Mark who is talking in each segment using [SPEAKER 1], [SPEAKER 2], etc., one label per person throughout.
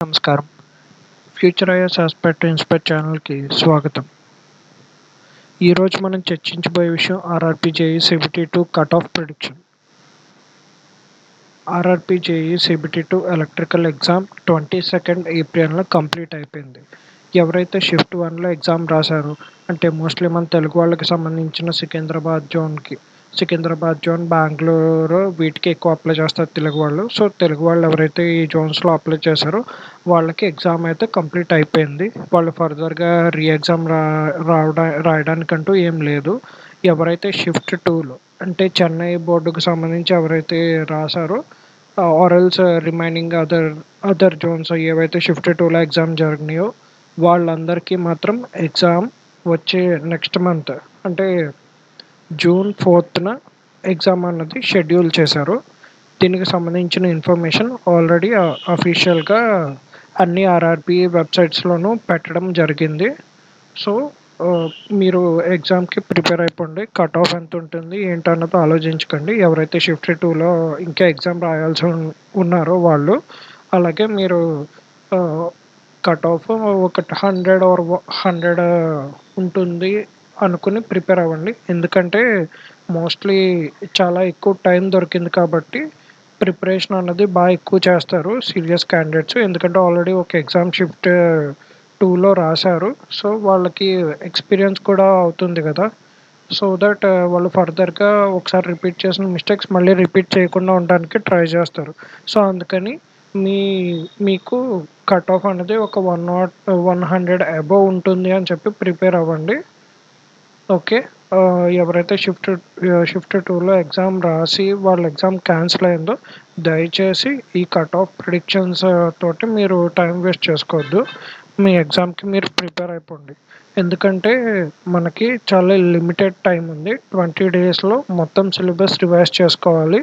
[SPEAKER 1] నమస్కారం. Future is aspect inspect ఛానల్కి స్వాగతం. ఈరోజు మనం చర్చించబోయే విషయం RRB JE CBT two cut off prediction RRB JE CBT two electrical exam twenty second ఏప్రిల్లో కంప్లీట్ అయిపోయింది. ఎవరైతే షిఫ్ట్ వన్లో ఎగ్జామ్ రాశారో అంటే మోస్ట్లీ మన తెలుగు వాళ్ళకి సంబంధించిన సికింద్రాబాద్ జోన్కి సికింద్రాబాద్ జోన్ బెంగళూరు వీటికి ఎక్కువ అప్లై చేస్తారు తెలుగు వాళ్ళు. సో తెలుగు వాళ్ళు ఎవరైతే ఈ జోన్స్లో అప్లై చేశారో వాళ్ళకి ఎగ్జామ్ అయితే కంప్లీట్ అయిపోయింది. వాళ్ళు ఫర్దర్గా రీ ఎగ్జామ్ రా రావడా రాయడానికంటూ ఏం లేదు. ఎవరైతే షిఫ్ట్ టూలో అంటే చెన్నై బోర్డుకు సంబంధించి ఎవరైతే రాశారో ఆరల్స్ రిమైనింగ్ అదర్ అదర్ జోన్స్ ఏవైతే షిఫ్ట్ టూలో ఎగ్జామ్ జరిగినాయో వాళ్ళందరికీ మాత్రం ఎగ్జామ్ వచ్చే నెక్స్ట్ మంత్ అంటే జూన్ ఫోర్త్న ఎగ్జామ్ అన్నది షెడ్యూల్ చేశారు. దీనికి సంబంధించిన ఇన్ఫర్మేషన్ ఆల్రెడీ అఫీషియల్గా అన్ని ఆర్ఆర్బి వెబ్సైట్స్లోనూ పెట్టడం జరిగింది. సో మీరు ఎగ్జామ్కి ప్రిపేర్ అయిపోండి. కట్ ఆఫ్ ఎంత ఉంటుంది ఏంటన్నది ఆలోచించకండి. ఎవరైతే షిఫ్ట్ టూలో ఇంకా ఎగ్జామ్ రాయాల్సి ఉన్నారో వాళ్ళు అలాగే మీరు కట్ ఆఫ్ ఒక హండ్రెడ్ ఆర్ హండ్రెడ్ ఉంటుంది. అనుకుని ప్రిపేర్ అవ్వండి. ఎందుకంటే మోస్ట్లీ చాలా ఎక్కువ టైం దొరికింది కాబట్టి ప్రిపరేషన్ అన్నది బాగా ఎక్కువ చేస్తారు సీరియస్ క్యాండిడేట్స్ ఎందుకంటే ఆల్రెడీ ఒక ఎగ్జామ్ షిఫ్ట్ టూలో రాశారు. సో వాళ్ళకి ఎక్స్పీరియన్స్ కూడా అవుతుంది కదా. సో దట్ వాళ్ళు ఫర్దర్గా ఒకసారి రిపీట్ చేసిన మిస్టేక్స్ మళ్ళీ రిపీట్ చేయకుండా ఉండడానికి ట్రై చేస్తారు. సో అందుకని మీ మీకు కట్ ఆఫ్ అనేది ఒక one not one hundred above ఉంటుంది అని చెప్పి ప్రిపేర్ అవ్వండి. ఓకే uh, ఎవరైతే షిఫ్ట్ షిఫ్ట్ టూలో ఎగ్జామ్ రాసి వాళ్ళ ఎగ్జామ్ క్యాన్సిల్ అయిందో దయచేసి ఈ కట్ ఆఫ్ ప్రిడిక్షన్స్ తోటి మీరు టైం వేస్ట్ చేసుకోవద్దు. మీ ఎగ్జామ్కి మీరు ప్రిపేర్ అయిపోండి. ఎందుకంటే మనకి చాలా లిమిటెడ్ టైం ఉంది. ట్వంటీ డేస్లో మొత్తం సిలబస్ రివైజ్ చేసుకోవాలి.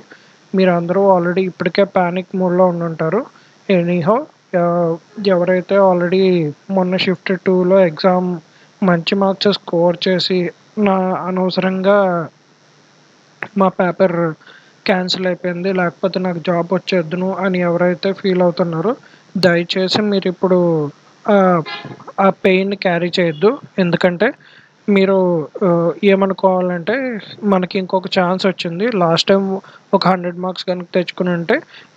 [SPEAKER 1] మీరు అందరూ ఆల్రెడీ ఇప్పటికే ప్యానిక్ మూడ్లో ఉండుంటారు. ఎనీహో uh, ఎవరైతే ఆల్రెడీ మొన్న షిఫ్ట్ టూలో ఎగ్జామ్ మంచి మార్క్స్ స్కోర్ చేసి నా అనవసరంగా మా పేపర్ క్యాన్సిల్ అయిపోయింది లేకపోతే నాకు జాబ్ వచ్చేద్దును అని ఎవరైతే ఫీల్ అవుతున్నారో దయచేసి మీరు ఇప్పుడు ఆ పెయిన్ క్యారీ చేయొద్దు. ఎందుకంటే మీరు ఏమనుకోవాలంటే మనకి ఇంకొక ఛాన్స్ వచ్చింది. లాస్ట్ టైం ఒక హండ్రెడ్ మార్క్స్ కనుక తెచ్చుకుని ఉంటే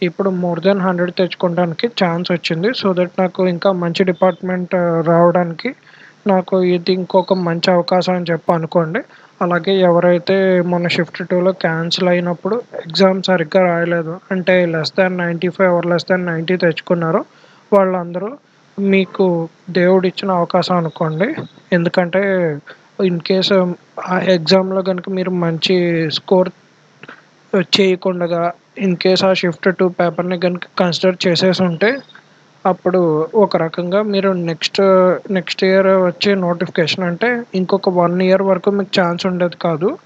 [SPEAKER 1] ఇప్పుడు మోర్ దెన్ హండ్రెడ్ తెచ్చుకోవడానికి ఛాన్స్ వచ్చింది. సో దట్ నాకు ఇంకా మంచి డిపార్ట్మెంట్ రావడానికి నాకు ఇది ఇంకొక మంచి అవకాశం అని చెప్పి అనుకోండి. అలాగే ఎవరైతే మొన్న షిఫ్ట్ టూలో క్యాన్సిల్ అయినప్పుడు ఎగ్జామ్ సరిగ్గా రాయలేదు అంటే less than ninety five or less than ninety తెచ్చుకున్నారో వాళ్ళందరూ మీకు దేవుడు ఇచ్చిన అవకాశం అనుకోండి. ఎందుకంటే ఇన్ కేస్ ఆ ఎగ్జామ్లో కనుక మీరు మంచి స్కోర్ చేయకుండా ఇన్ కేస్ ఆ షిఫ్ట్ టూ పేపర్ని కనుక కన్సిడర్ చేసేసి ఉంటే అప్పుడు ఒక రకంగా మీరు నెక్స్ట్ నెక్స్ట్ ఇయర్ వచ్చే నోటిఫికేషన్ అంటే ఇంకొక వన్ ఇయర్ వరకు మీకు ఛాన్స్ ఉండేది కాదు.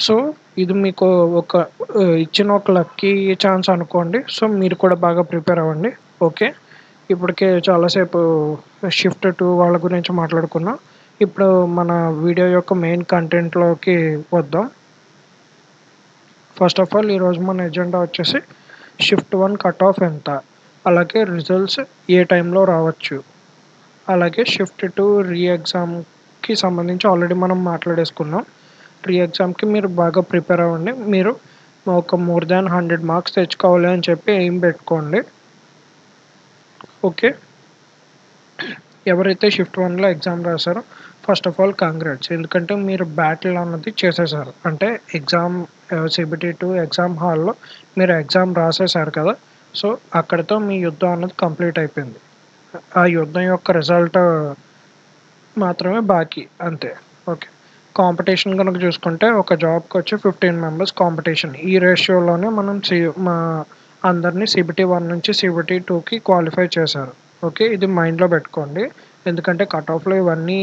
[SPEAKER 1] సో ఇది మీకు ఒక ఇచ్చిన ఒక లక్కీ ఛాన్స్ అనుకోండి. సో మీరు కూడా బాగా ప్రిపేర్ అవ్వండి. ఓకే? ఇప్పటికే చాలాసేపు షిఫ్ట్ టు వాళ్ళ గురించి మాట్లాడుకున్నాం. ఇప్పుడు మన వీడియో యొక్క మెయిన్ కంటెంట్లోకి వద్దాం. ఫస్ట్ ఆఫ్ ఆల్ ఈరోజు మన ఎజెండా వచ్చేసి షిఫ్ట్ వన్ కట్ ఆఫ్ ఎంత? అలాగే రిజల్ట్స్ ఏ టైంలో రావచ్చు. అలాగే షిఫ్ట్ టు రీ ఎగ్జామ్కి సంబంధించి ఆల్రెడీ మనం మాట్లాడేసుకున్నాం. రీ ఎగ్జామ్కి మీరు బాగా ప్రిపేర్ అవ్వండి. మీరు ఒక మోర్ దాన్ హండ్రెడ్ మార్క్స్ తెచ్చుకోవాలి అని చెప్పి ఏం పెట్టుకోండి. ఓకే ఎవరైతే షిఫ్ట్ వన్లో ఎగ్జామ్ రాశారో ఫస్ట్ ఆఫ్ ఆల్ కాంగ్రాట్స్ ఎందుకంటే మీరు బ్యాటిల్ అన్నది చేసేసారు. అంటే ఎగ్జామ్ సిబిటీ టు ఎగ్జామ్ హాల్లో మీరు ఎగ్జామ్ రాసేసారు కదా. సో అక్కడితో మీ యుద్ధం అన్నది కంప్లీట్ అయిపోయింది. ఆ యుద్ధం యొక్క రిజల్ట్ మాత్రమే బాకీ అంతే. ఓకే. కాంపిటీషన్ కనుక చూసుకుంటే ఒక జాబ్కి వచ్చి ఫిఫ్టీన్ మెంబర్స్ కాంపిటీషన్. ఈ రేషియోలోనే మనం సి మా అందరినీ సిబిటీ వన్ నుంచి సిబిటీ టూకి క్వాలిఫై చేశారు. ఓకే ఇది మైండ్లో పెట్టుకోండి. ఎందుకంటే కట్ ఆఫ్లో ఇవన్నీ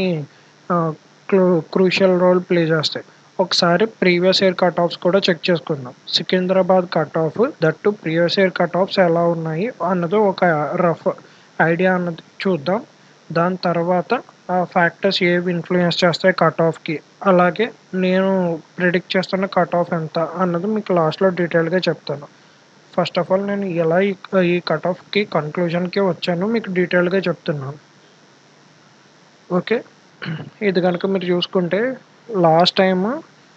[SPEAKER 1] క్రూ క్రూషియల్ రోల్ ప్లే చేస్తాయి. ఒకసారి ప్రీవియస్ ఇయర్ కట్ ఆఫ్స్ కూడా చెక్ చేసుకుందాం. Secunderabad cut off that previous year cut offs ఎలా ఉన్నాయి అన్నది ఒక రఫ్ ఐడియా అన్నది చూద్దాం. దాని తర్వాత ఆ ఫ్యాక్టర్స్ ఏవి ఇన్ఫ్లుయెన్స్ చేస్తాయి కట్ ఆఫ్కి అలాగే నేను ప్రిడిక్ట్ చేస్తున్న కట్ ఆఫ్ ఎంత అన్నది మీకు లాస్ట్లో డీటెయిల్గా చెప్తాను. ఫస్ట్ ఆఫ్ ఆల్ నేను ఎలా ఈ కట్ ఆఫ్కి కన్క్లూజన్కి వచ్చానో మీకు డీటెయిల్గా చెప్తున్నాను. ఓకే? ఇది కనుక మీరు చూసుకుంటే last time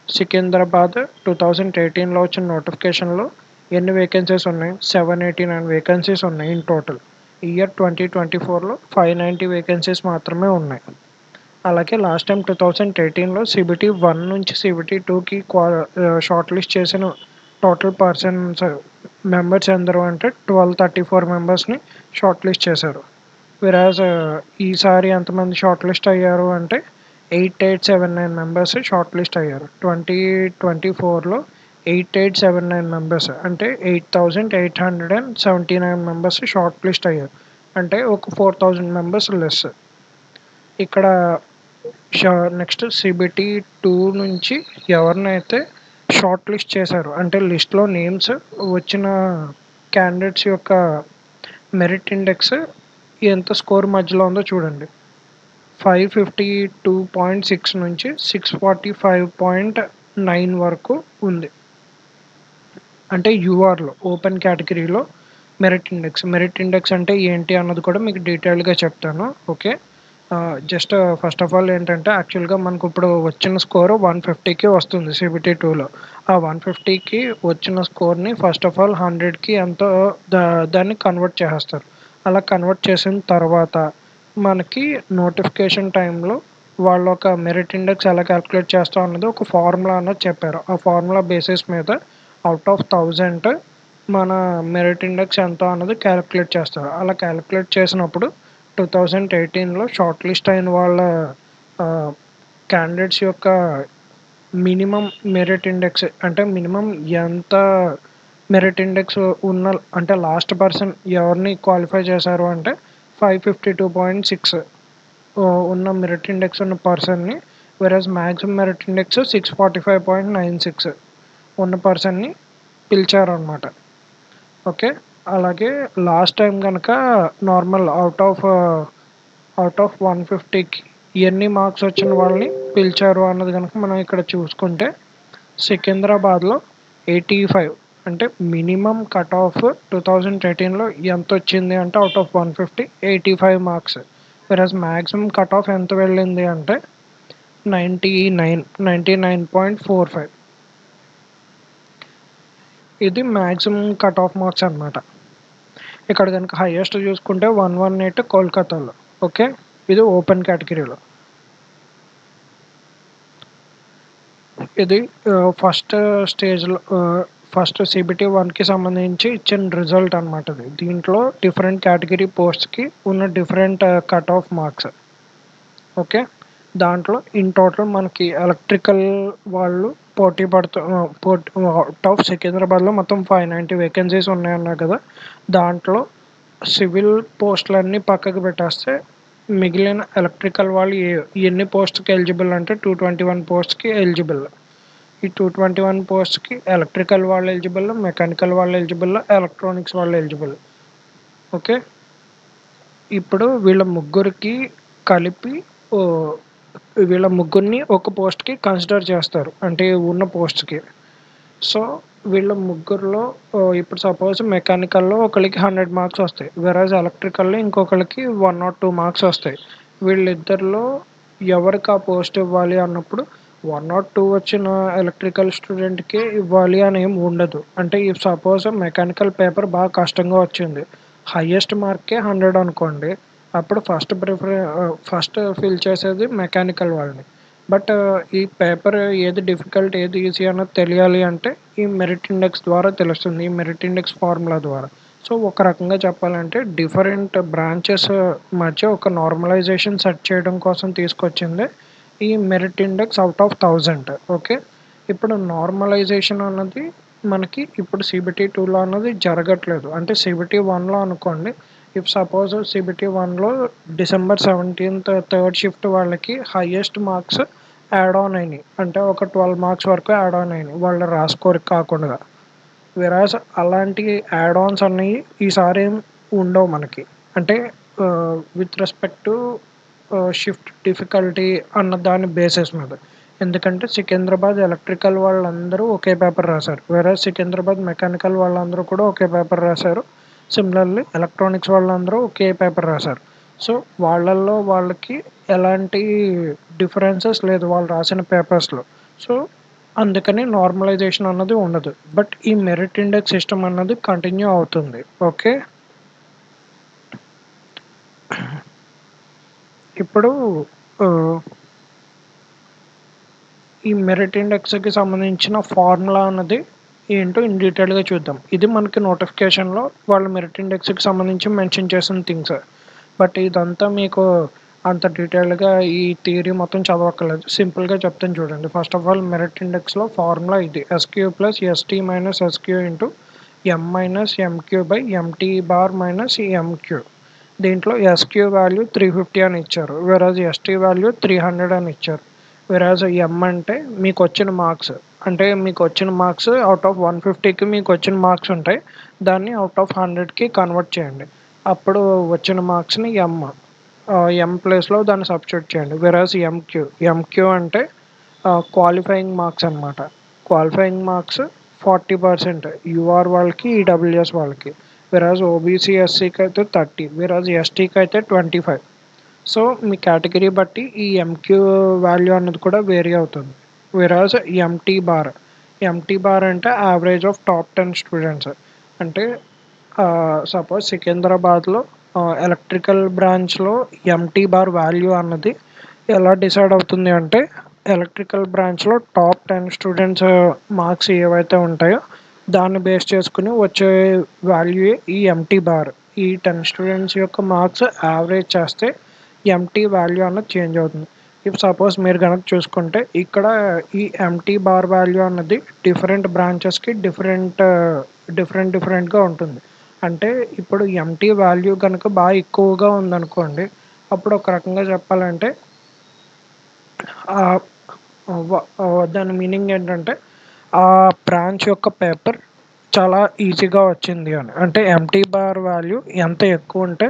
[SPEAKER 1] Secunderabad two thousand ఎయిటీన్లో వచ్చిన నోటిఫికేషన్లో ఎన్ని వేకెన్సీస్ ఉన్నాయి? సెవెన్ ఎయిటీ నైన్ వేకెన్సీస్ ఉన్నాయి in total year twenty twenty ఫోర్లో ఫైవ్ నైంటీ వేకెన్సీస్ మాత్రమే ఉన్నాయి. అలాగే లాస్ట్ టైం టూ థౌజండ్ ఎయిటీన్లో సిబిటీ వన్ నుంచి సిబిటీ టూకి క్వా షార్ట్ లిస్ట్ చేసిన టోటల్ పర్సన్స్ మెంబర్స్ ఎందరు అంటే ట్వెల్వ్ థర్టీ ఫోర్ మెంబర్స్ని షార్ట్ లిస్ట్ చేశారు. విరాజ్ ఈసారి ఎంతమంది షార్ట్ లిస్ట్ అయ్యారు అంటే eight eight seven nine members short list అయ్యారు. ట్వంటీ ట్వంటీ ఫోర్లో eight eight seven nine members అంటే eight thousand eight hundred and seventy nine members short list అయ్యారు. అంటే ఒక ఫోర్ థౌజండ్ మెంబర్స్ లెస్. ఇక్కడ నెక్స్ట్ సిబిటీ టూ నుంచి ఎవరినైతే short list చేశారు అంటే లిస్ట్లో నేమ్స్ వచ్చిన క్యాండిడేట్స్ యొక్క మెరిట్ ఇండెక్స్ ఎంత స్కోర్ మధ్యలో ఉందో చూడండి. Five fifty two point six నుంచి six forty five point nine వరకు ఉంది. అంటే యూఆర్లో ఓపెన్ కేటగిరీలో మెరిట్ ఇండెక్స్. మెరిట్ ఇండెక్స్ అంటే ఏంటి అన్నది కూడా మీకు డీటెయిల్గా చెప్తాను. Okay? Just first of all ఏంటంటే యాక్చువల్గా మనకు ఇప్పుడు వచ్చిన స్కోర్ వన్ ఫిఫ్టీకి వస్తుంది సిబిటీ టూలో. ఆ వన్ ఫిఫ్టీకి వచ్చిన స్కోర్ని ఫస్ట్ ఆఫ్ ఆల్ హండ్రెడ్కి ఎంతో దా దాన్ని కన్వర్ట్ చేసేస్తారు. అలా కన్వర్ట్ చేసిన తర్వాత మనకి నోటిఫికేషన్ టైంలో వాళ్ళు ఒక మెరిట్ ఇండెక్స్ ఎలా క్యాలిక్యులేట్ చేస్తాం అన్నది ఒక ఫార్ములా అన్నది చెప్పారు. ఆ ఫార్ములా బేసిస్ మీద అవుట్ ఆఫ్ థౌజండ్ మన మెరిట్ ఇండెక్స్ ఎంత అన్నది క్యాలిక్యులేట్ చేస్తారు. అలా క్యాలిక్యులేట్ చేసినప్పుడు టూ థౌజండ్ ఎయిటీన్లో షార్ట్ లిస్ట్ అయిన వాళ్ళ క్యాండిడేట్స్ యొక్క మినిమం మెరిట్ ఇండెక్స్ అంటే మినిమం ఎంత మెరిట్ ఇండెక్స్ ఉన్న అంటే లాస్ట్ పర్సన్ ఎవరిని క్వాలిఫై చేశారు అంటే five fifty two point six ఉన్న మెరిట్ ఇండెక్స్ ఉన్న పర్సన్ని whereas maximum merit index six forty five point nine six ఉన్న పర్సన్ని పిలిచారనమాట ఓకే? అలాగే లాస్ట్ టైం కనుక normal out of out of one ఫిఫ్టీకి ఎన్ని మార్క్స్ వచ్చిన వాళ్ళని పిలిచారు అన్నది కనుక మనం ఇక్కడ చూసుకుంటే సికింద్రాబాద్లో ఎయిటీ ఫైవ్ అంటే minimum cut off two thousand థర్టీన్లో ఎంత వచ్చింది అంటే out of one fifty eighty five marks versus maximum cut off ఎంత వెళ్ళింది అంటే ninety nine ninety nine point four five ఇది మ్యాక్సిమం కట్ ఆఫ్ మార్క్స్ అనమాట ఇక్కడ కనుక హైయెస్ట్ చూసుకుంటే వన్ వన్ ఎయిట్ కోల్కతాలో. ఓకే ఇది ఓపెన్ కేటగిరీలో ఇది uh, ఫస్ట్ స్టేజ్లో ఫస్ట్ సిబిటీ వన్కి సంబంధించి ఇచ్చిన రిజల్ట్ అనమాట ఇది దీంట్లో డిఫరెంట్ కేటగిరీ పోస్ట్కి ఉన్న different cut off marks okay దాంట్లో ఇన్ టోటల్ మనకి ఎలక్ట్రికల్ వాళ్ళు పోటీ పడుతూ uh, పోటీ అవుట్ ఆఫ్ uh, సికింద్రాబాద్లో మొత్తం ఫైవ్ నైంటీ వేకెన్సీస్ ఉన్నాయన్నా కదా. దాంట్లో సివిల్ పోస్టులన్నీ పక్కకు పెట్టేస్తే మిగిలిన ఎలక్ట్రికల్ వాళ్ళు ఎన్ని పోస్ట్కి ఎలిజిబుల్ అంటే టూ ట్వంటీ వన్ పోస్ట్కి ఎలిజిబుల్ ఈ టూ ట్వంటీ వన్ పోస్ట్కి ఎలక్ట్రికల్ వాళ్ళు ఎలిజిబుల్ మెకానికల్ వాళ్ళు ఎలిజిబుల్ ఎలక్ట్రానిక్స్ వాళ్ళు ఎలిజిబుల్. ఓకే? ఇప్పుడు వీళ్ళ ముగ్గురికి కలిపి వీళ్ళ ముగ్గురిని ఒక పోస్ట్కి కన్సిడర్ చేస్తారు. అంటే ఉన్న పోస్ట్కి. సో వీళ్ళ ముగ్గురులో ఇప్పుడు సపోజ్ మెకానికల్లో ఒకరికి హండ్రెడ్ మార్క్స్ వస్తాయి. వెరాజ్ ఎలక్ట్రికల్లో ఇంకొకరికి వన్ నాట్ టూ మార్క్స్ వస్తాయి. వీళ్ళిద్దరిలో ఎవరికి ఆ పోస్ట్ ఇవ్వాలి అన్నప్పుడు వన్ నాట్ టూ వచ్చిన ఎలక్ట్రికల్ స్టూడెంట్కి ఇవ్వాలి అని ఏం ఉండదు. అంటే ఇఫ్ సపోజ్ మెకానికల్ పేపర్ బాగా కష్టంగా వచ్చింది. హయ్యెస్ట్ మార్కే హండ్రెడ్ అనుకోండి. అప్పుడు ఫస్ట్ ప్రిఫర్ ఫస్ట్ ఫిల్ చేసేది మెకానికల్ వాళ్ళని. బట్ ఈ పేపర్ ఏది డిఫికల్ట్ ఏది ఈజీ అన్నది తెలియాలి అంటే ఈ మెరిట్ ఇండెక్స్ ద్వారా తెలుస్తుంది. ఈ మెరిట్ ఇండెక్స్ ఫార్ములా ద్వారా. సో ఒక రకంగా చెప్పాలంటే డిఫరెంట్ బ్రాంచెస్ మధ్య ఒక నార్మలైజేషన్ సెట్ చేయడం కోసం తీసుకొచ్చింది. ఈ merit index out of thousand okay ఇప్పుడు నార్మలైజేషన్ అన్నది మనకి ఇప్పుడు సిబిటీ టూలో అన్నది జరగట్లేదు. అంటే సిబిటీ వన్లో అనుకోండి ఇఫ్ సపోజ్ సిబిటీ వన్లో డిసెంబర్ సెవెంటీన్త్ థర్డ్ షిఫ్ట్ వాళ్ళకి హయ్యెస్ట్ మార్క్స్ యాడ్ ఆన్ అయినాయి. అంటే ఒక ట్వెల్వ్ మార్క్స్ వరకు యాడ్ ఆన్ అయినాయి. వాళ్ళు రాసుకోరు కాకుండా. విరాజ్ అలాంటి యాడ్ ఆన్స్ అన్నవి ఈసారి ఏం ఉండవు మనకి. అంటే with respect to shift difficulty అన్న దాని బేసిస్ మీద. ఎందుకంటే సికింద్రాబాద్ ఎలక్ట్రికల్ వాళ్ళందరూ ఒకే పేపర్ రాశారు. వేరే సికింద్రాబాద్ మెకానికల్ వాళ్ళందరూ కూడా ఒకే పేపర్ రాశారు. సిమిలర్లీ ఎలక్ట్రానిక్స్ వాళ్ళందరూ ఒకే పేపర్ రాశారు. సో వాళ్ళల్లో వాళ్ళకి ఎలాంటి డిఫరెన్సెస్ లేదు వాళ్ళు రాసిన పేపర్స్లో సో అందుకని నార్మలైజేషన్ అన్నది ఉండదు. బట్ ఈ మెరిట్ ఇండెక్స్ సిస్టమ్ అన్నది కంటిన్యూ అవుతుంది. ఓకే ఇప్పుడు ఈ మెరిట్ ఇండెక్స్కి సంబంధించిన ఫార్ములా అన్నది ఏంటో ఇన్ డీటెయిల్గా చూద్దాం. ఇది మనకి నోటిఫికేషన్లో వాళ్ళ మెరిట్ ఇండెక్స్కి సంబంధించి మెన్షన్ చేసిన థింగ్స్ బట్ ఇదంతా మీకు అంత డీటెయిల్గా ఈ థియరీ మొత్తం చదవక్కర్లేదు. సింపుల్గా చెప్తాను చూడండి. ఫస్ట్ ఆఫ్ ఆల్ మెరిట్ ఇండెక్స్లో ఫార్ములా ఇది. S Q plus S T minus S Q into M minus M Q by M T bar minus M Q దీంట్లో S Q value three fifty అని ఇచ్చారు. వెరాజ్ ఎస్టీ వాల్యూ త్రీ హండ్రెడ్ అని ఇచ్చారు. వెరాజ్ ఎం అంటే మీకు వచ్చిన మార్క్స్ అంటే మీకు వచ్చిన మార్క్స్ అవుట్ ఆఫ్ వన్ ఫిఫ్టీకి మీకు వచ్చిన మార్క్స్ ఉంటాయి. దాన్ని అవుట్ ఆఫ్ హండ్రెడ్కి కన్వర్ట్ చేయండి. అప్పుడు వచ్చిన మార్క్స్ని ఎం ఎం ప్లేస్లో దాన్ని సబ్స్టిట్యూట్ చేయండి. వెరాజ్ ఎంక్యూ ఎంక్యూ అంటే క్వాలిఫైయింగ్ మార్క్స్ అనమాట qualifying marks forty percent UR వాళ్ళకి ఈడబ్ల్యూఎస్ వాళ్ళకి. వెరాజ్ ఓబీసీ ఎస్సీకి అయితే థర్టీ వెరాజ్ ఎస్టీకి అయితే ట్వంటీ ఫైవ్ సో మీ కేటగిరీ బట్టి ఈ ఎంక్యూ వాల్యూ అన్నది కూడా వేరీ అవుతుంది. Whereas MT bar MT bar అంటే average of top ten students అంటే సపోజ్ సికింద్రాబాద్లో ఎలక్ట్రికల్ బ్రాంచ్లో ఎంటీ బార్ వాల్యూ అన్నది ఎలా డిసైడ్ అవుతుంది అంటే ఎలక్ట్రికల్ బ్రాంచ్లో టాప్ టెన్ స్టూడెంట్స్ మార్క్స్ ఏవైతే ఉంటాయో దాన్ని బేస్ చేసుకుని వచ్చే వాల్యూ ఈ ఎంటీ బార్ ఈ టెన్ స్టూడెంట్స్ యొక్క మార్క్స్ యావరేజ్ చేస్తే ఎంటీ వాల్యూ అన్నది చేంజ్ అవుతుంది. ఇఫ్ సపోజ్ మీరు కనుక చూసుకుంటే ఇక్కడ ఈ ఎంటీ బార్ వాల్యూ అన్నది డిఫరెంట్ బ్రాంచెస్కి డిఫరెంట్ డిఫరెంట్ డిఫరెంట్గా ఉంటుంది. అంటే ఇప్పుడు ఎంటీ వాల్యూ కనుక బాగా ఎక్కువగా ఉందనుకోండి అప్పుడు ఒక రకంగా చెప్పాలంటే దాని మీనింగ్ ఏంటంటే ఆ బ్రాంచ్ యొక్క పేపర్ చాలా ఈజీగా వచ్చింది అని. అంటే ఎంటీ బార్ వాల్యూ ఎంత ఎక్కువ ఉంటే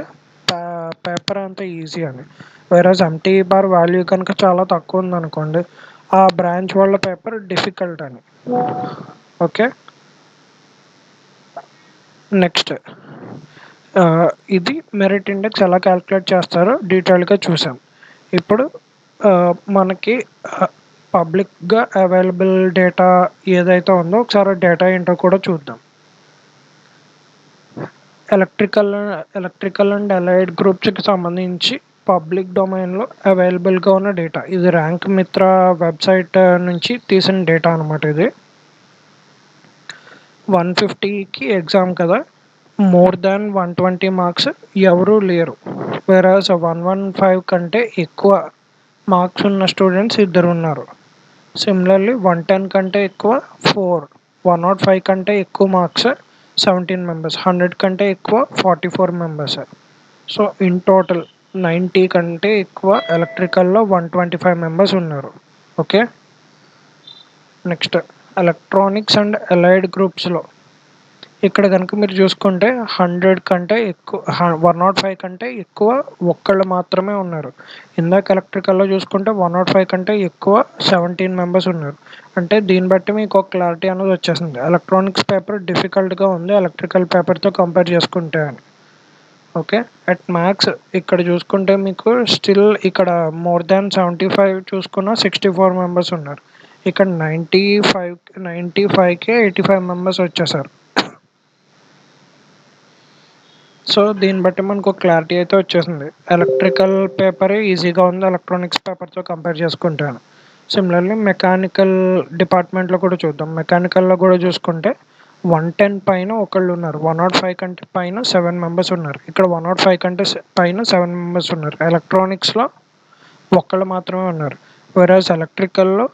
[SPEAKER 1] పేపర్ అంత ఈజీ అని. వేరేజ్ ఎంటీ బార్ వాల్యూ కనుక చాలా తక్కువ ఉందనుకోండి ఆ బ్రాంచ్ వాళ్ళ పేపర్ డిఫికల్ట్ అని. ఓకే? నెక్స్ట్. ఇది మెరిట్ ఇండెక్స్ ఎలా క్యాలిక్యులేట్ చేస్తారో డీటెయిల్గా చూసాం. ఇప్పుడు మనకి పబ్లిక్గా అవైలబుల్ డేటా ఏదైతే ఉందో ఒకసారి డేటా ఏంటో కూడా చూద్దాం. ఎలక్ట్రికల్ ఎలక్ట్రికల్ అండ్ అలైడ్ గ్రూప్స్కి సంబంధించి పబ్లిక్ డొమైన్లో అవైలబుల్గా ఉన్న డేటా. ఇది ర్యాంక్ మిత్ర వెబ్సైట్ నుంచి తీసిన డేటా అనమాట ఇది. వన్ ఫిఫ్టీకి ఎగ్జామ్ కదా. More than one twenty marks ఎవరూ లేరు. వేరాజ్ వన్ వన్ ఫైవ్ కంటే ఎక్కువ మార్క్స్ ఉన్న స్టూడెంట్స్ ఇద్దరు ఉన్నారు. సిమిలర్లీ వన్ టెన్ కంటే ఎక్కువ ఫోర్ వన్ నాట్ ఫైవ్ కంటే ఎక్కువ మార్క్స్ సెవెంటీన్ మెంబర్స్ హండ్రెడ్ కంటే ఎక్కువ forty four members so in total ninety కంటే ఎక్కువ ఎలక్ట్రికల్లో వన్ ట్వంటీ ఫైవ్ మెంబర్స్ ఉన్నారు. Okay next electronics and allied గ్రూప్స్లో ఇక్కడ కనుక మీరు చూసుకుంటే హండ్రెడ్ కంటే ఎక్కువ వన్ నాట్ ఫైవ్ కంటే ఎక్కువ ఒక్కళ్ళు మాత్రమే ఉన్నారు. ఇందాక ఎలక్ట్రికల్లో చూసుకుంటే వన్ నాట్ ఫైవ్ కంటే ఎక్కువ సెవెంటీన్ మెంబర్స్ ఉన్నారు. అంటే దీన్ని బట్టి మీకు ఒక క్లారిటీ అనేది వచ్చేసింది ఎలక్ట్రానిక్స్ పేపర్ డిఫికల్ట్గా ఉంది. ఎలక్ట్రికల్ పేపర్తో కంపేర్ చేసుకుంటే అని. ఓకే అట్ మ్యాక్స్ ఇక్కడ చూసుకుంటే మీకు స్టిల్ ఇక్కడ మోర్ దాన్ సెవెంటీ ఫైవ్ చూసుకున్న సిక్స్టీ ఫోర్ మెంబర్స్ ఉన్నారు. ఇక్కడ నైంటీ ఫైవ్ నైంటీ ఫైవ్కి ఎయిటీ ఫైవ్ మెంబర్స్ వచ్చేసారు. సో దీన్ని బట్టి మనకు క్లారిటీ అయితే వచ్చేసింది. ఎలక్ట్రికల్ పేపర్ ఈజీగా ఉంది. ఎలక్ట్రానిక్స్ పేపర్తో కంపేర్ చేసుకుంటాను. సిమిలర్లీ మెకానికల్ డిపార్ట్మెంట్లో కూడా చూద్దాం. మెకానికల్లో కూడా చూసుకుంటే వన్ టెన్ పైన ఒకళ్ళు ఉన్నారు. వన్ నాట్ ఫైవ్ కంటే పైన సెవెన్ మెంబర్స్ ఉన్నారు. ఇక్కడ వన్ నాట్ ఫైవ్ కంటే పైన సెవెన్ మెంబర్స్ ఉన్నారు. ఎలక్ట్రానిక్స్లో ఒక్కళ్ళు మాత్రమే ఉన్నారు. వెరాజ్ ఎలక్ట్రికల్లో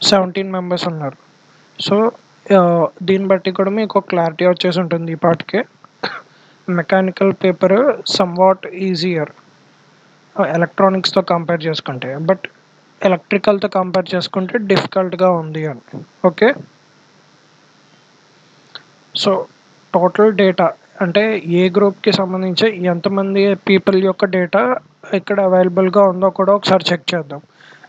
[SPEAKER 1] సెవెంటీన్ మెంబర్స్ ఉన్నారు. సో దీన్ని బట్టి కూడా మీకు క్లారిటీ వచ్చేసి ఉంటుంది ఈ పాటికే. మెకానికల్ పేపర్ సమ్వాట్ ఈజియర్ ఎలక్ట్రానిక్స్తో కంపేర్ చేసుకుంటే. బట్ ఎలక్ట్రికల్తో కంపేర్ చేసుకుంటే డిఫికల్ట్గా ఉంది అని. ఓకే సో టోటల్ డేటా అంటే ఏ గ్రూప్కి సంబంధించి ఎంతమంది పీపుల్ యొక్క డేటా ఇక్కడ అవైలబుల్గా ఉందో కూడా ఒకసారి చెక్ చేద్దాం.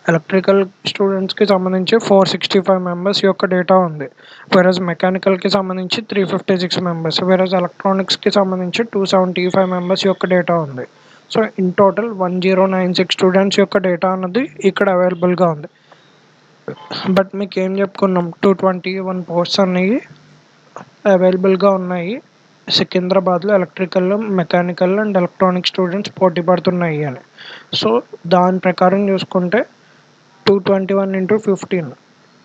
[SPEAKER 1] ఎలక్ట్రికల్ స్టూడెంట్స్కి సంబంధించి ఫోర్ సిక్స్టీ ఫైవ్ మెంబర్స్ యొక్క డేటా ఉంది. వేరస్ మెకానికల్కి సంబంధించి three fifty six members versus ఎలక్ట్రానిక్స్కి సంబంధించి టూ సెవెంటీ ఫైవ్ మెంబర్స్ యొక్క డేటా ఉంది. So in total one zero nine six students యొక్క డేటా అన్నది ఇక్కడ అవైలబుల్గా ఉంది. బట్ మీకు ఏం చెప్పుకున్నాం? టూ ట్వంటీ వన్ పోస్ట్స్ అనేవి అవైలబుల్గా ఉన్నాయి. సికింద్రాబాద్లో electrical mechanical and electronic students పోటీ పడుతున్నాయి అని సో దాని ప్రకారం చూసుకుంటే two twenty one into fifteen.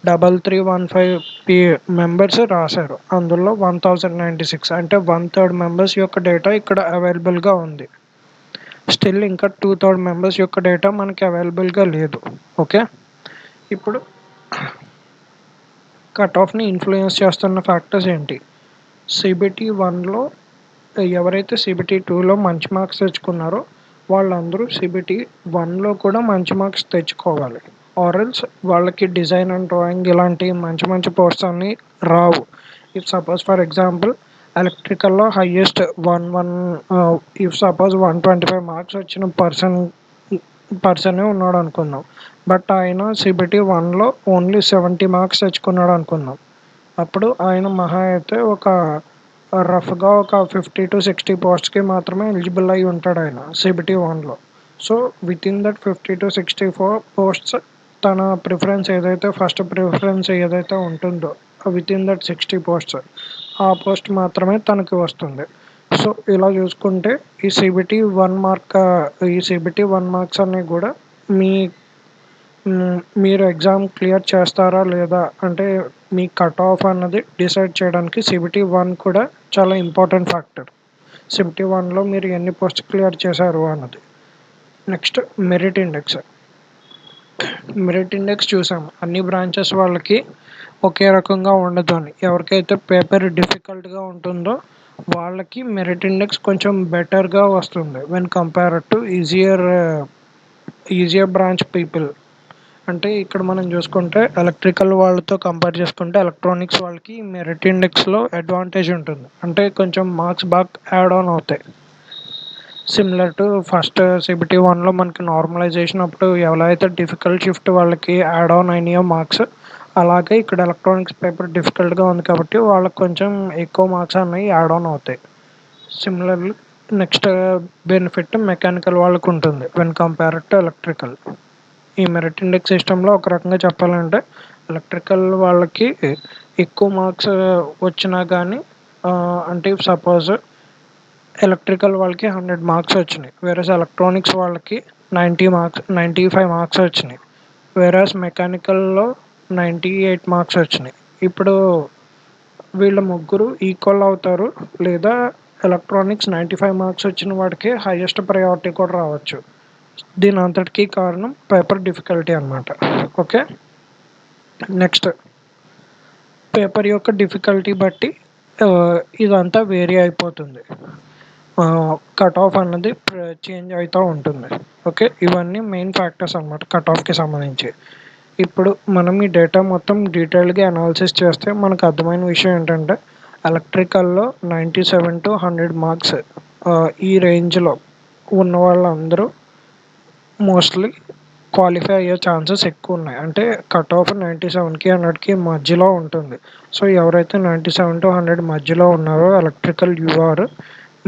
[SPEAKER 1] Double three one five P members రాశారు. అందులో వన్ థౌజండ్ నైంటీ సిక్స్ అంటే వన్ థర్డ్ మెంబర్స్ యొక్క డేటా ఇక్కడ అవైలబుల్గా ఉంది. స్టిల్ ఇంకా టూ థర్డ్ మెంబర్స్ యొక్క డేటా మనకి అవైలబుల్గా లేదు. ఓకే? ఇప్పుడు కట్ ఆఫ్ని ఇన్ఫ్లుయెన్స్ చేస్తున్న ఫ్యాక్టర్స్ ఏంటి? సిబిటీ వన్లో ఎవరైతే సిబిటీ టూలో మంచి మార్క్స్ తెచ్చుకున్నారో వాళ్ళందరూ సిబిటీ వన్లో కూడా మంచి మార్క్స్ తెచ్చుకోవాలి. ఆరల్స్ వాళ్ళకి డిజైన్ అండ్ డ్రాయింగ్ ఇలాంటి మంచి మంచి పోస్ట్స్ అన్నీ రావు. If suppose for example ఎలక్ట్రికల్లో highest one one if suppose one twenty five marks వచ్చిన పర్సన్ పర్సనే ఉన్నాడు అనుకుందాం. బట్ ఆయన సిబిటీ వన్లో ఓన్లీ సెవెంటీ మార్క్స్ తెచ్చుకున్నాడు అనుకుందాం. అప్పుడు ఆయన మహా అయితే ఒక రఫ్గా ఒక ఫిఫ్టీ టు సిక్స్టీ పోస్ట్కి మాత్రమే ఎలిజిబుల్ అయి ఉంటాడు ఆయన సిబిటీ వన్లో so within that fifty to sixty four posts తన ప్రిఫరెన్స్ ఏదైతే ఫస్ట్ ప్రిఫరెన్స్ ఏదైతే ఉంటుందో within that sixty posts ఆ పోస్ట్ మాత్రమే తనకి వస్తుంది. సో ఇలా చూసుకుంటే ఈ సిబిటీ వన్ మార్క్ ఈ సిబిటీ వన్ మార్క్స్ అన్నీ కూడా మీ మీరు ఎగ్జామ్ క్లియర్ చేస్తారా లేదా అంటే మీ కట్ ఆఫ్ అన్నది డిసైడ్ చేయడానికి సిబిటీ వన్ కూడా చాలా ఇంపార్టెంట్ ఫ్యాక్టర్ సిబిటీ వన్లో మీరు ఎన్ని పోస్ట్ క్లియర్ చేశారు అన్నది. Next merit index merit index చూసాము. అన్ని బ్రాంచెస్ వాళ్ళకి ఒకే రకంగా ఉండదు అని ఎవరికైతే పేపర్ డిఫికల్ట్గా ఉంటుందో వాళ్ళకి మెరిట్ ఇండెక్స్ కొంచెం బెటర్గా వస్తుంది. When compare to easier easier branch people అంటే ఇక్కడ మనం చూసుకుంటే ఎలక్ట్రికల్ వాళ్ళతో కంపేర్ చేసుకుంటే ఎలక్ట్రానిక్స్ వాళ్ళకి మెరిట్ ఇండెక్స్లో అడ్వాంటేజ్ ఉంటుంది. అంటే కొంచెం మార్క్స్ బాగా యాడ్ ఆన్ అవుతాయి. సిమిలర్ టు ఫస్ట్ సిబిటీ వన్లో మనకి నార్మలైజేషన్ అప్పుడు ఎలా అయితే డిఫికల్ట్ షిఫ్ట్ వాళ్ళకి యాడ్ ఆన్ అయినాయో మార్క్స్ అలాగే ఇక్కడ ఎలక్ట్రానిక్స్ పేపర్ డిఫికల్ట్గా ఉంది కాబట్టి వాళ్ళకి కొంచెం ఎక్కువ మార్క్స్ అనేవి యాడ్ ఆన్ అవుతాయి. సిమిలర్లీ నెక్స్ట్ బెనిఫిట్ మెకానికల్ వాళ్ళకు ఉంటుంది వెన్ కంపేర్ టు ఎలక్ట్రికల్ ఈ మెరిట్ ఇండెక్స్ సిస్టంలో ఒక రకంగా చెప్పాలంటే ఎలక్ట్రికల్ వాళ్ళకి ఎక్కువ మార్క్స్ వచ్చినా కానీ అంటే సపోజ్ ఎలక్ట్రికల్ వాళ్ళకి హండ్రెడ్ మార్క్స్ వచ్చినాయి. వేరేస్ ఎలక్ట్రానిక్స్ వాళ్ళకి ninety marks ninety five marks వచ్చినాయి. వేరేస్ మెకానికల్లో నైంటీ ఎయిట్ మార్క్స్ వచ్చినాయి. ఇప్పుడు వీళ్ళ ముగ్గురు ఈక్వల్ అవుతారు లేదా ఎలక్ట్రానిక్స్ నైంటీ ఫైవ్ మార్క్స్ వచ్చిన వాడికి హైయెస్ట్ ప్రయారిటీ కూడా రావచ్చు. దీని అంతటికీ కారణం పేపర్ డిఫికల్టీ అనమాట ఓకే నెక్స్ట్ పేపర్ యొక్క డిఫికల్టీ బట్టి ఇదంతా వేరీ అయిపోతుంది. కట్ ఆఫ్ అన్నది చేంజ్ అవుతూ ఉంటుంది. ఓకే ఇవన్నీ మెయిన్ ఫ్యాక్టర్స్ అనమాట కట్ ఆఫ్కి సంబంధించి. ఇప్పుడు మనం ఈ డేటా మొత్తం డీటెయిల్గా అనాలిసిస్ చేస్తే మనకు అర్థమైన విషయం ఏంటంటే ఎలక్ట్రికల్లో ninety seven to hundred marks ఈ రేంజ్లో ఉన్న వాళ్ళందరూ మోస్ట్లీ క్వాలిఫై అయ్యే ఛాన్సెస్ ఎక్కువ ఉన్నాయి. అంటే కట్ ఆఫ్ నైంటీ సెవెన్కి హండ్రెడ్కి మధ్యలో ఉంటుంది. సో ఎవరైతే నైంటీ సెవెన్ టు హండ్రెడ్ మధ్యలో ఉన్నారో ఎలక్ట్రికల్ యూఆర్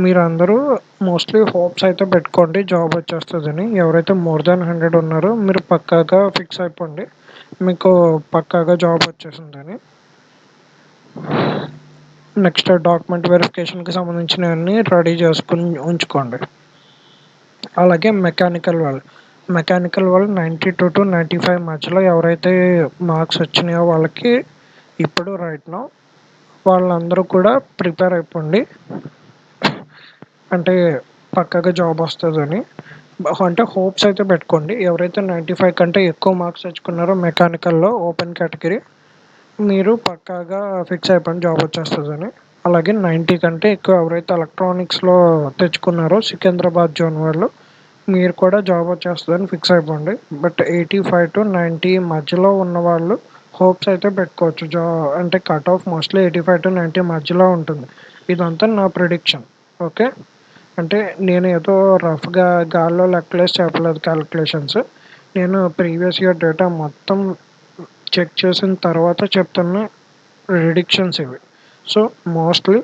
[SPEAKER 1] మీరందరూ మోస్ట్లీ హోప్స్ అయితే పెట్టుకోండి జాబ్ వచ్చేస్తుందని. ఎవరైతే మోర్ దాన్ హండ్రెడ్ ఉన్నారో మీరు పక్కాగా ఫిక్స్ అయిపోండి. మీకు పక్కాగా జాబ్ వచ్చేసిందని. నెక్స్ట్ డాక్యుమెంట్ వెరిఫికేషన్కి సంబంధించినవన్నీ రెడీ చేసుకుని ఉంచుకోండి. అలాగే మెకానికల్ వాళ్ళు మెకానికల్ వాళ్ళు ninety two to ninety five మధ్యలో ఎవరైతే మార్క్స్ వచ్చినాయో వాళ్ళకి ఇప్పుడు రైట్ నో వాళ్ళందరూ కూడా ప్రిపేర్ అయిపోండి. అంటే పక్కగా జాబ్ వస్తుందని. అంటే హోప్స్ అయితే పెట్టుకోండి. ఎవరైతే నైంటీ ఫైవ్ కంటే ఎక్కువ మార్క్స్ తెచ్చుకున్నారో మెకానికల్లో ఓపెన్ కేటగిరీ మీరు పక్కాగా ఫిక్స్ అయిపోయిన జాబ్ వచ్చేస్తుందని. అలాగే నైంటీ కంటే ఎక్కువ ఎవరైతే ఎలక్ట్రానిక్స్లో తెచ్చుకున్నారో సికింద్రాబాద్ జోన్ వాళ్ళు మీరు కూడా జాబ్ వచ్చేస్తుందని ఫిక్స్ అయిపోండి. But eighty five to ninety మధ్యలో ఉన్న వాళ్ళు హోప్స్ అయితే పెట్టుకోవచ్చు. జా అంటే cut off mostly eighty five to ninety మధ్యలో ఉంటుంది. ఇదంతా నా ప్రిడిక్షన్. ఓకే? అంటే నేను ఏదో రఫ్గా గాల్లో లెక్కలేసి చెప్పలేదు క్యాలిక్యులేషన్స్ నేను ప్రీవియస్ ఇయర్ డేటా మొత్తం చెక్ చేసిన తర్వాత చెప్తున్న రిడిక్షన్స్ ఇవి. So mostly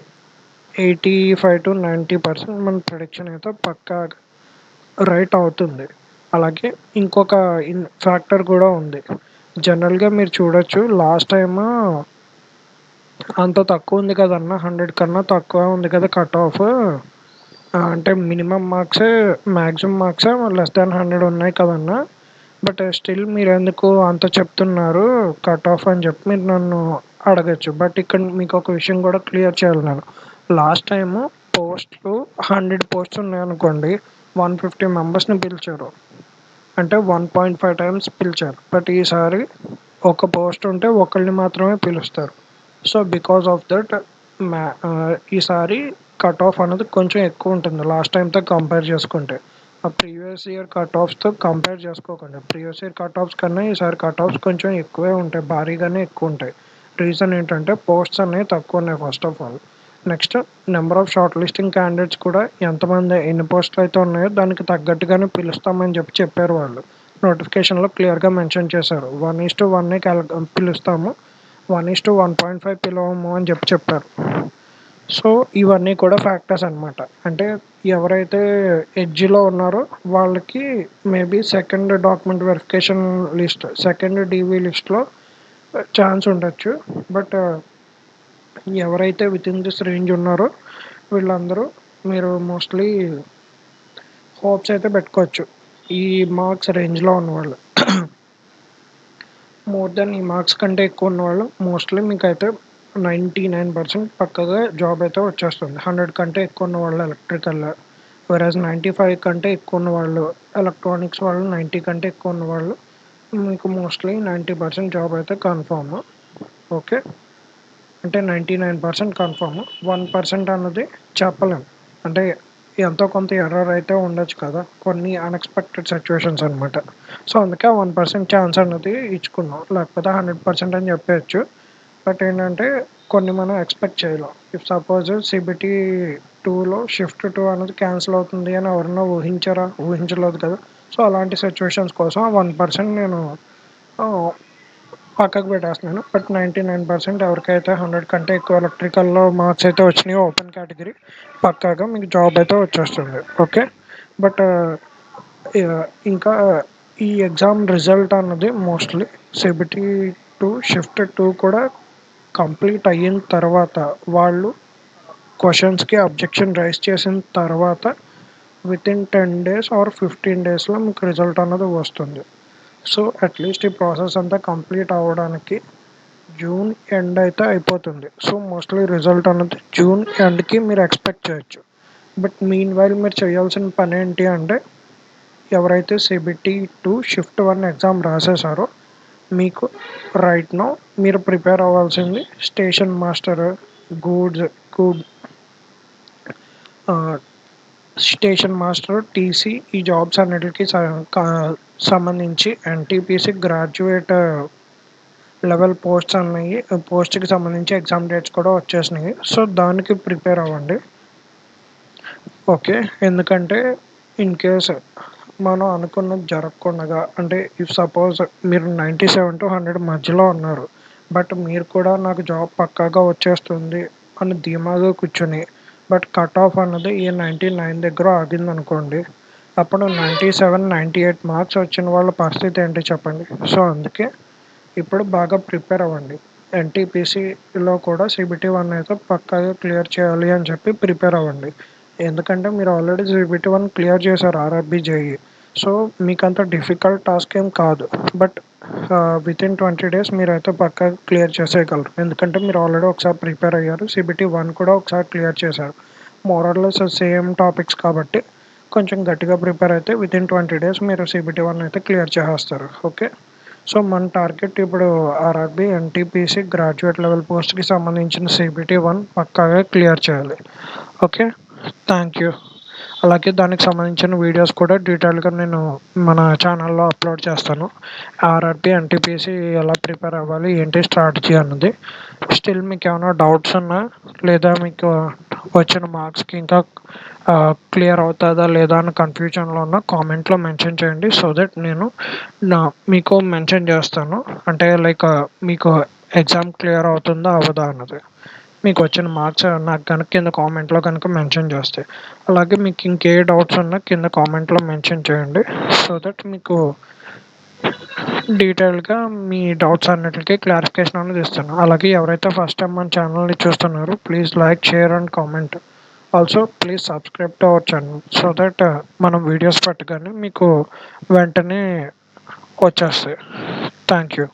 [SPEAKER 1] eighty five to ninety percent మన ప్రొడిక్షన్ అయితే పక్కా రైట్ అవుతుంది. అలాగే ఇంకొక ఇన్ ఫ్యాక్టర్ కూడా ఉంది. జనరల్గా మీరు చూడొచ్చు లాస్ట్ టైమ్ అంత తక్కువ ఉంది కదన్న హండ్రెడ్ కన్నా తక్కువ ఉంది కదా కట్ ఆఫ్ అంటే minimum marks maximum marks less than hundred ఉన్నాయి కదన్నా. బట్ స్టిల్ మీరు ఎందుకు అంత చెప్తున్నారు కట్ ఆఫ్ అని చెప్పి మీరు నన్ను అడగచ్చు. బట్ ఇక్కడ మీకు ఒక విషయం కూడా క్లియర్ చేయాలి నేను. లాస్ట్ టైము పోస్ట్లు హండ్రెడ్ పోస్ట్ ఉన్నాయనుకోండి వన్ ఫిఫ్టీ మెంబర్స్ని పిలిచారు. అంటే వన్ పాయింట్ ఫైవ్ టైమ్స్ పిలిచారు. బట్ ఈసారి ఒక పోస్ట్ ఉంటే ఒకరిని మాత్రమే పిలుస్తారు. సో బికాస్ ఆఫ్ దట్ మ్యా ఈసారి కట్ ఆఫ్ అనేది కొంచెం ఎక్కువ ఉంటుంది. లాస్ట్ టైంతో కంపేర్ చేసుకుంటే. ఆ ప్రీవియస్ ఇయర్ కట్ ఆఫ్స్తో కంపేర్ చేసుకోకండి. ప్రీవియస్ ఇయర్ కట్ ఆఫ్స్ కన్నా ఈసారి కట్ ఆఫ్స్ కొంచెం ఎక్కువే ఉంటాయి. భారీగానే ఎక్కువ ఉంటాయి. రీజన్ ఏంటంటే పోస్ట్స్ అనేవి తక్కువ ఉన్నాయి first of all next number of short listing candidates కూడా ఎంతమంది ఎన్ని పోస్టులు అయితే ఉన్నాయో దానికి తగ్గట్టుగానే పిలుస్తామని చెప్పి చెప్పారు వాళ్ళు. నోటిఫికేషన్లో క్లియర్గా మెన్షన్ చేశారు. వన్ ఈస్ టు వన్నే పిలుస్తాము. One is to one point five పిలవము అని చెప్పి చెప్పారు. సో ఇవన్నీ కూడా ఫ్యాక్టర్స్ అనమాట అంటే ఎవరైతే ఎడ్జ్లో ఉన్నారో వాళ్ళకి maybe second document verification list second DV లిస్ట్లో ఛాన్స్ ఉండొచ్చు. బట్ ఎవరైతే విత్ ఇన్ దిస్ రేంజ్ ఉన్నారో వీళ్ళందరూ మీరు మోస్ట్లీ హోప్స్ అయితే పెట్టుకోవచ్చు. ఈ మార్క్స్ రేంజ్లో ఉన్నవాళ్ళు. మోర్ దెన్ ఈ మార్క్స్ కంటే ఎక్కువ ఉన్నవాళ్ళు మోస్ట్లీ మీకు అయితే నైంటీ నైన్ పర్సెంట్ పక్కగా జాబ్ అయితే వచ్చేస్తుంది. హండ్రెడ్ కంటే ఎక్కువ ఉన్న వాళ్ళు ఎలక్ట్రికల్ వెరాజ్ నైంటీ ఫైవ్ కంటే ఎక్కువ ఉన్న వాళ్ళు ఎలక్ట్రానిక్స్ వాళ్ళు నైంటీ కంటే ఎక్కువ ఉన్న వాళ్ళు మీకు మోస్ట్లీ నైంటీ పర్సెంట్ జాబ్ అయితే కన్ఫామ్ ఓకే? అంటే ninety nine percent confirm one percent అన్నది చెప్పలేం. అంటే ఎంతో కొంత ఎర్రర్ అయితే ఉండొచ్చు కదా. కొన్ని అన్ఎక్స్పెక్టెడ్ సిచ్యువేషన్స్ అనమాట సో అందుకే వన్ పర్సెంట్ ఛాన్స్ అన్నది ఇచ్చుకున్నాం. లేకపోతే హండ్రెడ్ పర్సెంట్ అని చెప్పేయచ్చు. బట్ ఏంటంటే కొన్ని మనం ఎక్స్పెక్ట్ చేయలేం. ఇఫ్ సపోజ్ సిబిటీ టూలో షిఫ్ట్ టూ అనేది క్యాన్సిల్ అవుతుంది అని ఎవరన్నా ఊహించారా? ఊహించలేదు కదా. సో అలాంటి సిచ్యువేషన్స్ కోసం వన్ పర్సెంట్ నేను పక్కకు పెట్టేస్తున్నాను. బట్ నైంటీ నైన్ పర్సెంట్ ఎవరికైతే హండ్రెడ్ కంటే ఎక్కువ ఎలక్ట్రికల్లో మార్క్స్ అయితే వచ్చినాయో ఓపెన్ కేటగిరీ పక్కాగా మీకు జాబ్ అయితే వచ్చేస్తుంది. ఓకే బట్ ఇంకా ఈ ఎగ్జామ్ రిజల్ట్ అన్నది mostly CBT two shift two కూడా కంప్లీట్ అయిన తర్వాత వాళ్ళు క్వశ్చన్స్కి అబ్జెక్షన్ రైస్ చేసిన తర్వాత within ten days or fifteen డేస్లో మీకు రిజల్ట్ అన్నది వస్తుంది. సో అట్లీస్ట్ ఈ ప్రాసెస్ అంతా కంప్లీట్ అవ్వడానికి జూన్ ఎండ్ అయితే అయిపోతుంది. సో మోస్ట్లీ రిజల్ట్ అన్నది జూన్ ఎండ్కి మీరు ఎక్స్పెక్ట్ చేయొచ్చు. బట్ మీన్ వైల్ మీరు చేయాల్సిన పని ఏంటి అంటే ఎవరైతే CBT two shift one exam రాసేసారో మీకు రైట్నో మీరు ప్రిపేర్ అవ్వాల్సింది station master goods good station master TC ఈ జాబ్స్ అన్నిటికీ సంబంధించి ఎన్టీపీసీ గ్రాడ్యుయేట్ లెవెల్ పోస్ట్స్ అన్నాయి పోస్ట్కి సంబంధించి ఎగ్జామ్ డేట్స్ కూడా వచ్చేసినాయి. సో దానికి ప్రిపేర్ అవ్వండి. ఓకే ఎందుకంటే ఇన్ కేస్ మనం అనుకున్నది జరగకుండా అంటే ఇఫ్ సపోజ్ మీరు నైంటీ సెవెన్ టు హండ్రెడ్ మధ్యలో ఉన్నారు బట్ మీరు కూడా నాకు జాబ్ పక్కాగా వచ్చేస్తుంది అని ధీమాగా కూర్చొని బట్ కట్ ఆఫ్ అన్నది ఈ నైంటీ నైన్ దగ్గర ఆగింది అనుకోండి అప్పుడు ninety seven ninety eight marks వచ్చిన వాళ్ళ పరిస్థితి ఏంటి చెప్పండి? సో అందుకే ఇప్పుడు బాగా ప్రిపేర్ అవ్వండి. ఎన్టీపీసీలో కూడా సిబిటీ వన్ అయితే పక్కాగా క్లియర్ చేయాలి అని చెప్పి ప్రిపేర్ అవ్వండి. ఎందుకంటే మీరు ఆల్రెడీ జీబీటీ వన్ క్లియర్ చేశారు ఆర్ఆర్బీ జేఈ సో మీకు అంత డిఫికల్ట్ టాస్క్ ఏం కాదు. But within twenty days మీరైతే పక్కా క్లియర్ చేసేయగలరు. ఎందుకంటే మీరు ఆల్రెడీ ఒకసారి ప్రిపేర్ అయ్యారు సిబిటీ వన్ కూడా ఒకసారి క్లియర్ చేశారు. మోరల్లెస్ సేమ్ టాపిక్స్ కాబట్టి కొంచెం గట్టిగా ప్రిపేర్ అయితే విత్ ఇన్ ట్వంటీ డేస్ మీరు సిబిటీ వన్ అయితే క్లియర్ చేసేస్తారు. ఓకే సో మన టార్గెట్ ఇప్పుడు ఆర్ఆర్బీ ఎన్టీపీసీ గ్రాడ్యుయేట్ లెవెల్ పోస్ట్కి సంబంధించిన సిబిటీ వన్ పక్కాగా క్లియర్ చేయాలి. ఓకే థ్యాంక్ యూ అలాగే దానికి సంబంధించిన వీడియోస్ కూడా డీటెయిల్గా నేను మన ఛానల్లో అప్లోడ్ చేస్తాను. ఆర్ఆర్పి ఎన్టీపీసీ ఎలా ప్రిపేర్ అవ్వాలి ఏంటి స్ట్రాటజీ అన్నది. స్టిల్ మీకు ఏమైనా డౌట్స్ ఉన్నా లేదా మీకు వచ్చిన మార్క్స్కి ఇంకా క్లియర్ అవుతుందా లేదా అని కన్ఫ్యూజన్లో ఉన్న కామెంట్లో మెన్షన్ చేయండి. సో దట్ నేను నా మీకు మెన్షన్ చేస్తాను. అంటే లైక్ మీకు ఎగ్జామ్ క్లియర్ అవుతుందా అవ్వదా అన్నది. మీకు వచ్చిన మార్క్స్ నాకు కనుక కింద కామెంట్లో కనుక మెన్షన్ చేస్తే. అలాగే మీకు ఇంకే డౌట్స్ ఉన్నా కింద కామెంట్లో మెన్షన్ చేయండి. సో దట్ మీకు డీటెయిల్గా మీ డౌట్స్ అన్నిటికీ క్లారిఫికేషన్ అనేది ఇస్తాను అలాగే ఎవరైతే ఫస్ట్ టైం మన ఛానల్ని చూస్తున్నారో please like share and comment. Also please subscribe to our channel. So that uh, మనం వీడియోస్ పెట్టగానే మీకు వెంటనే వచ్చేస్తాయి. Thank you